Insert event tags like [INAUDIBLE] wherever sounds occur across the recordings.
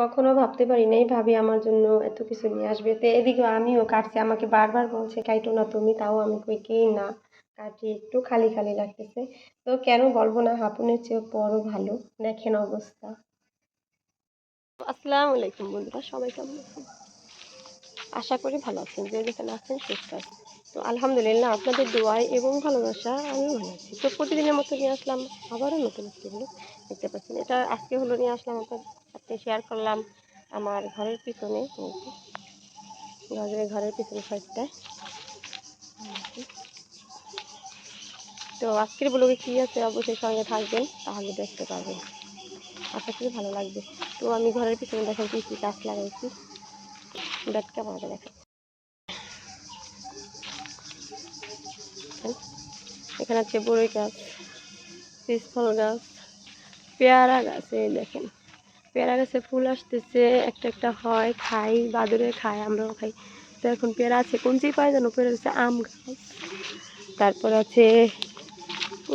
কখনো ভাবতে পারি নাই, ভাবি আমার জন্য এত কিছু নিয়ে আসবে। তো এদিকে আমিও কাটছি, আমাকে বারবার বলছে, কাইটো না তুমি, তাও আমি কই কি না? কাটি একটু খালি খালি লাগতেছে। তো কেন বলব না, হাপুনের চেয়ে বড় ভালো। দেখেন অবস্থা। আসসালামু আলাইকুম বন্ধুরা, সবাই কেমন আছেন? আশা করি ভালো আছেন, যে যেখানে আছেন সুস্থ আছেন। তো আলহামদুলিল্লাহ, আপনাদের দোয়াই এবং ভালোবাসা আমি ভালো আছি। তো প্রতিদিনের মতো নিয়ে আসলাম, আবারও নতুন একটি হলো দেখতে পাচ্ছেন, এটা আজকে হলো নিয়ে আসলাম আপনার সাথে শেয়ার করলাম আমার ঘরের পিছনে ঘরের পিছনে সাইডটা তো আজকের ব্লগে কী আছে অবশ্যই সঙ্গে থাকবেন, তাহলে দেখতে পারবেন। আশা করি ভালো লাগবে। তো আমি ঘরের পিছনে দেখেন কী কী গাছ লাগাইছি। ব্যাটকা আমাকে দেখা এখানে আছে বড়ই গাছ পিসফল গাছ, পেয়ারা গাছ, এই দেখেন। পেয়ারা গাছে ফুল আসতেছে, একটা একটা হয়, খাই বাদুরে খায় আমরাও খাই। তো এখন পেয়ারা আছে কোনটি পাই জানো? পেয়ারা হচ্ছে আম গাছ। তারপর আছে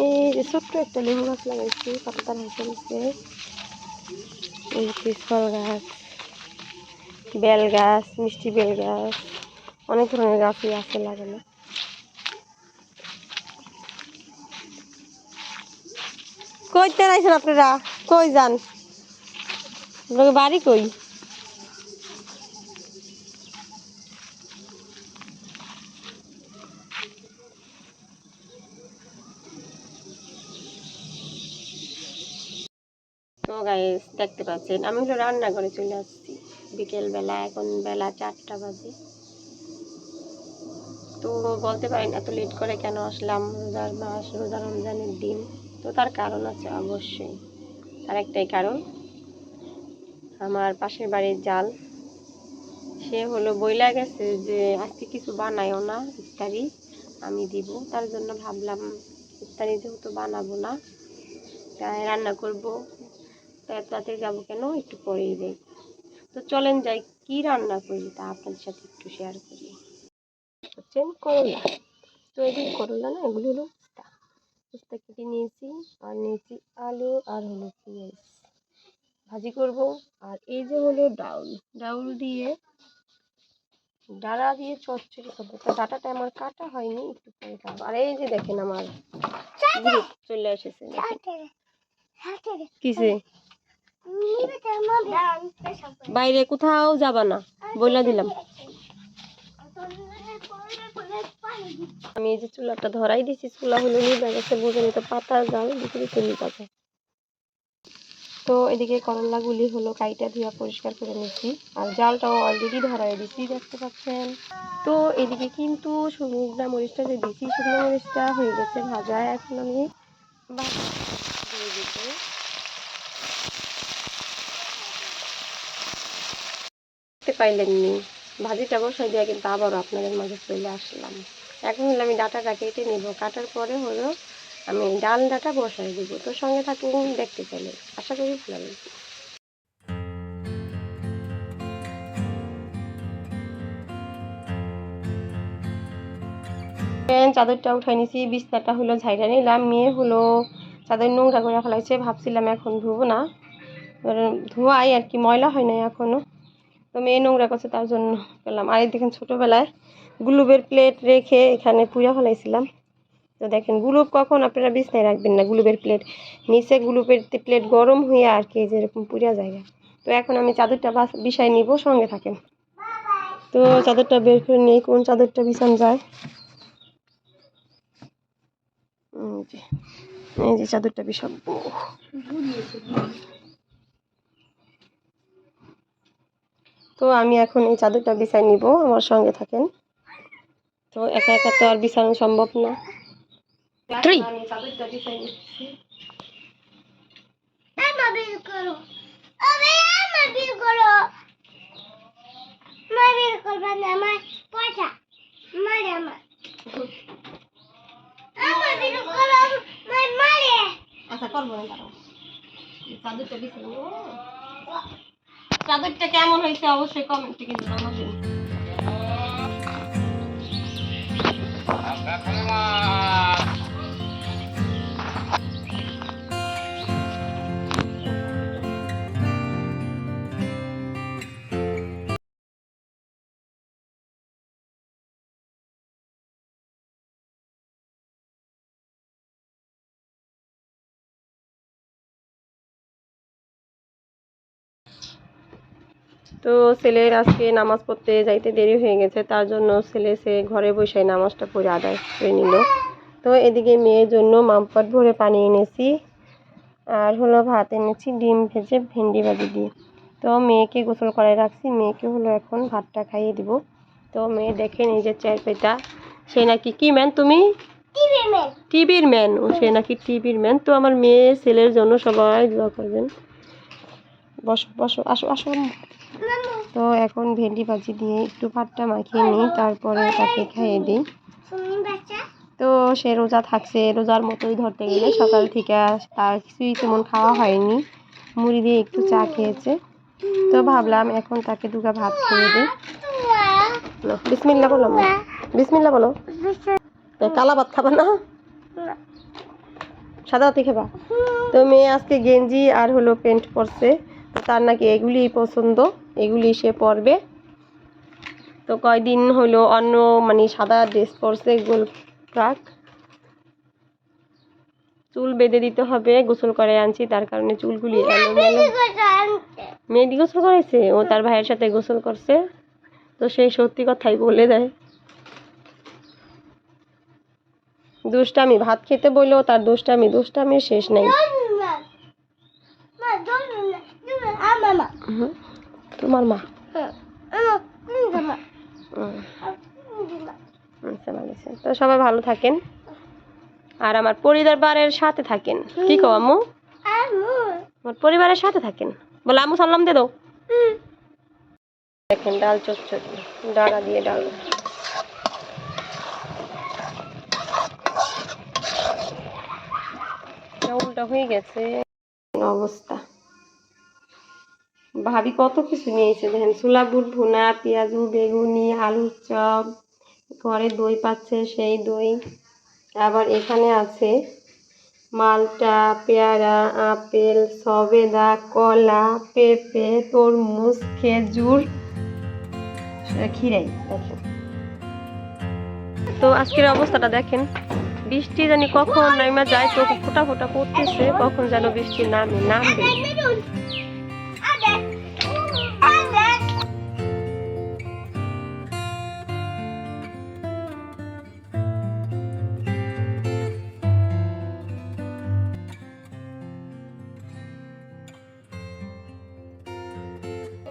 এই যে ছোট্ট একটা লেবু গাছ লাগাইছি, পাতার হয়েছে এই পিসফল গাছ, বেল গাছ, মিষ্টি বেল গাছ, অনেক ধরনের গাছই আছে লাগানো। কইতে রাইছেন আপনারা? কই যান? আপনাদের বাড়ি কই? দেখতে পাচ্ছেন, আমি হলো রান্নাঘরে চলে আসছি। বিকেল বেলা এখন বেলা চারটা বাজে। তো বলতে পারেন এত লেট করে কেন আসলাম? রোজার মাস, রোজা রমজানের দিন। তো তার কারণ আছে অবশ্যই। তার একটাই কারণ আমার পাশের বাড়ির জাল। সে হলো বইলা গেছে যে, আজকে কিছু বানায়ও না ইফতারি, আমি দিব। তার জন্য ভাবলাম, ইফতারি যেহেতু বানাবো না, তাই রান্না করব। তাই তাড়াতাড়ি যাব কেন? একটু পরেই যাই তো চলেন যাই, কি রান্না করি তা আপনাদের সাথে একটু শেয়ার করি। হচ্ছেন করলা। তো এই করলা না, এগুলো হলো উস্তা। উস্তা কেটে নিয়েছি, আর নিয়েছি আলু আর হলো পেঁয়াজ। ভাজি করব। আর এই যে হলো ডাউল ডাউল দিয়ে ডাড়া দিয়ে চচ্চড়ি করব। তো ডাটাটা আমার কাটা হয়নি একটু পরে খাব আর এই যে দেখেন আমার চলে এসেছে। কিসে বাইরে কোথাও যাবা না বইলা দিলাম। আমি এই যে চুলাটা ধরাই দিছি চুলা হলো নিয়ে গেছে বুঝে নিতে পাতা জাল দিতে নিতে হবে। তো এদিকে করলাগুলি হলো কাইটা ধুয়া পরিষ্কার করে নিচ্ছি। আর জালটাও অলরেডি ধরাই দিছি, দেখতে পাচ্ছেন। তো এদিকে কিন্তু শুকনো মরিচটা, যে দিছি শুকনো মরিচটা হয়ে গেছে ভাজা এখন আমি দিয়ে দেখতে পাইলেননি। ভাজিটা বসাই দিয়ে কিন্তু আবারও আপনাদের মাঝে চলে আসলাম। এখন হলো আমি ডাটাটা কেটে নেব। কাটার পরে হলো আমি ডাল ডাটা বসাই দেবো। তো সঙ্গে থাকুন দেখতে পেলে আশা করি ভালো লাগবে। চাদরটা উঠাই নিছি। বিছনাটা হলো ঝাইটা নিলাম। মেয়ে হলো চাদর নোংরা করে ফেলাইছে। ভাবছিলাম এখন ধুবো না। ধোয়াই আর কি। ময়লা হয় না এখনও। তো মেয়ে নোংরা করছে, তার জন্য পেলাম আর দেখেন ছোটোবেলায় গ্লুবের প্লেট রেখে এখানে পুয়া ফেলাইছিলাম। তো দেখেন গ্লুব কখন আপনারা বিছনায় রাখবেন না গ্লুবের প্লেট নিচে গ্লুবের প্লেট গরম হয়ে আর কি যেরকম পুড়িয়া জায়গা। তো এখন আমি চাদরটা বিছাই নিব, সঙ্গে থাকেন। তো চাদরটা বের করে নিই, কোন চাদরটা বিছান যায়? এই যে চাদরটা বিছাবো। তো আমি এখন এই চাদরটা বিছাই নিব, আমার সঙ্গে থাকেন। তো একা একা তো আর বিছানো সম্ভব না। চাদরটা [LAUGHS] আচ্ছা করব না দাঁড়াও চাদরটা বিছাই চাদরটা কেমন হয়েছে অবশ্যই কমেন্টে কিন্তু জানাবেন। তো ছেলের আজকে নামাজ পড়তে যাইতে দেরি হয়ে গেছে তার জন্য ছেলে সে ঘরে বসে নামাজটা পড়ে আদায় করে নিল। তো এদিকে মেয়ের জন্য মামপাট ভরে পানি এনেছি আর হলো ভাত এনেছি ডিম ভেজে ভেন্ডি ভাজি দিয়ে। তো মেয়েকে গোসল করায় রাখছি মেয়েকে হলো এখন ভাতটা খাইয়ে দিব। তো মেয়ে দেখে নিজের চায়ের পেটা সে নাকি কি ম্যান তুমি? টিভির ম্যান। ও সে নাকি টিভির ম্যান। তো আমার মেয়ে ছেলের জন্য সবাই দোয়া করবেন। বসো বসো আসো আসো তো এখন ভেন্ডি ভাজি দিয়ে একটু ভাতটা মাখিয়ে নিই, তারপরে তাকে খাইয়ে দিই। তো সে রোজা থাকছে, রোজার মতোই ধরতে গেলে সকাল থেকে তার কিছুই তেমন খাওয়া হয়নি। মুড়ি দিয়ে একটু চা খেয়েছে। তো ভাবলাম এখন তাকে দুগা ভাত খেয়ে দিই। বিসমিল্লা বলো বিসমিল্লা বলো। কালা ভাত খাবা না? সাদা ভাতই খাবা? তো মেয়ে আজকে গেঞ্জি আর হলো প্যান্ট পরছে। তার নাকি এগুলি পছন্দ এগুলি সে পরবে। তো কয়দিন হলো অন্য মানে সাদা ড্রেস পরছে গোল ফ্রাক চুল বেঁধে দিতে হবে গোসল করে আনছি তার কারণে চুলগুলি মেয়েদি গোসল করেছে ও তার ভাইয়ের সাথে গোসল করছে। তো সেই সত্যি কথাই বলে দেয়। দুষ্টামি ভাত খেতে বললেও তার দুষ্টামি দুষ্টামির শেষ নাই। তোমার মা আচ্ছা, ভালো আছে। তো সবাই ভালো থাকেন। আর আমার পরিবারের সাথে থাকেন। কি কো আম্মু? আমার পরিবারের সাথে থাকেন। বলে আম্মু সাল্লাম দে দাও। দেখেন ডাল চচ্চড়ি। ডালা দিয়ে ডাল। উল্টা হয়ে গেছে। অবস্থা। ভাবি কত কিছু নিয়েছে, দেখেন ছোলা বুট ভুনা, পেঁয়াজু, বেগুনি, আলুর চপ, ঘরে দই পাচ্ছে সেই দই। আবার এখানে আছে মালটা, পেয়ারা, আপেল, সবেদা, কলা, পেঁপে, তরমুজ, খেজুর খিরাই দেখেন। তো আজকের অবস্থাটা দেখেন, বৃষ্টি জানি কখন নাইমা যায় তো ফোটা ফোটা পড়তেছে কখন যেন বৃষ্টি নামে নামবে।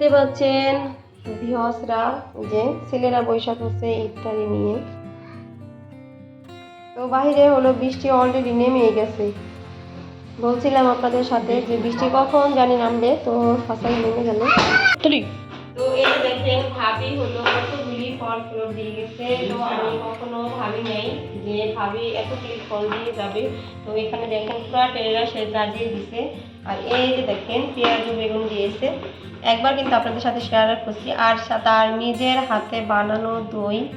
দেখতে পাচ্ছেন ভিহসরা যে ছেলেরা বৈশাখ হচ্ছে ইফতারি নিয়ে। তো বাইরে হলো বৃষ্টি অলরেডি নেমে গেছে। বলছিলাম আপনাদের সাথে যে বৃষ্টি কখন জানি নামবে তো ফাঁসাই নেমে গেল। তো এই দেখেন ভাবি হলো কতগুলি ফল ফুল দিয়ে গেছে। তো আমি কখনো ভাবি নাই যে ভাবি এতগুলি ফল দিয়ে যাবে। তো এখানে দেখেন পুরা টেরা সে দিয়ে দিছে। আর এই যে দেখেন পেঁয়াজ ও বেগুন দিয়েছে। একবার কিন্তু আপনাদের সাথে শেয়ার করছি। আর তার নিজের হাতে বানানো দই।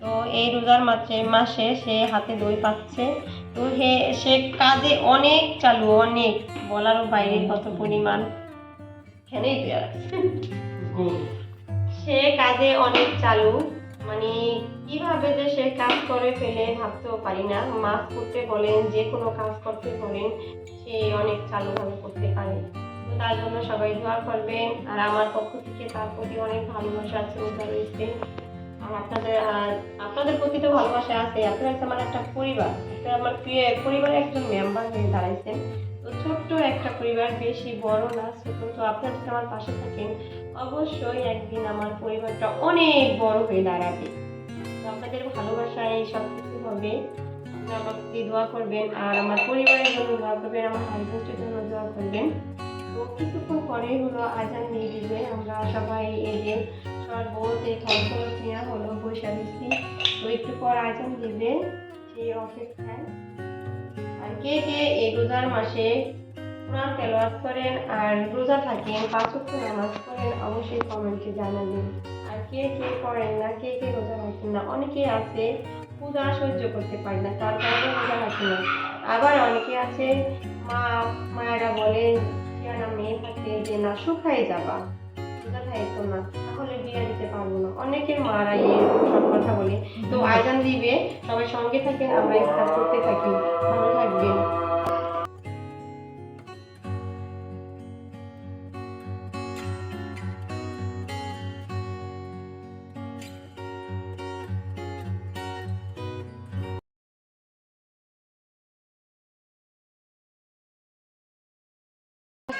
তো এই রোজার মাসে মাসে সে হাতে দই পাচ্ছে। তো হে সে কাজে অনেক চালু অনেক। বলারও বাইরে কত পরিমাণ। এখানেই সে কাজে অনেক চালু। মানে কীভাবে যে সে কাজ করে ফেলে ভাবতেও পারি না। মাছ করতে বলেন, যে কোনো কাজ করতে বলেন, সে অনেক চালুভাবে করতে পারে। তো তার জন্য সবাই দোয়া করবেন। আর আমার পক্ষ থেকে তার প্রতি অনেক ভালোবাসা উদ্ধার রয়েছে আর আপনাদের আপনাদের প্রতি তো ভালোবাসা আছে। আপনারা হচ্ছে আমার একটা পরিবার। একটা আমার প্রিয় পরিবারের একজন মেম্বার হয়ে দাঁড়াইছেন। তো ছোট্ট একটা পরিবার, বেশি বড় না, ছোট। তো আপনারা যদি আমার পাশে থাকেন অবশ্যই একদিন আমার পরিবারটা অনেক বড় হয়ে দাঁড়াবে। আপনাদের ভালোবাসায় সব কিছু হবে। আপনারা প্রতি দোয়া করবেন আর আমার পরিবারের জন্য দোয়া করবেন, আমার হাজবেন্ডের জন্য দোয়া করবেন। তো কিছুক্ষণ পরেই হলো আজান দিয়ে দিবে। আমরা সবাই এই যে এই ফল নেওয়া হলো, বসে দিচ্ছি তো একটু পর আজান দিবে, সেই অপেক্ষায়। আর কে কে এই রোজার মাসে কোরআন তেলাওয়াত করেন আর রোজা থাকেন, পাঁচ ওয়াক্ত নামাজ পড়েন, অবশ্যই কমেন্টে জানাবেন। আর কে কে করেন না, কে কে রোজা রাখেন না অনেকে আছে পূজা সহ্য করতে পারে না, তার কারণে রোজা রাখে না। আবার অনেকে আছে, মা, মায়েরা বলে না মেয়ে থাকে যে না শুকাই যাবা, রোজা থাকতো না, তাহলে বিয়ে দিতে পারব না। অনেকের মারা সব কথা বলে, তো আয়োজন দিবে, সবাই সঙ্গে থাকেন, আমরা ইফতার করতে থাকি, ভালো থাকবেন।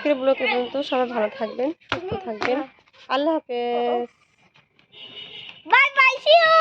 আজকের ব্লগ পর্যন্ত সবাই ভালো থাকবেন সুস্থ থাকবেন। আল্লাহ হাফেজ। Bye bye C you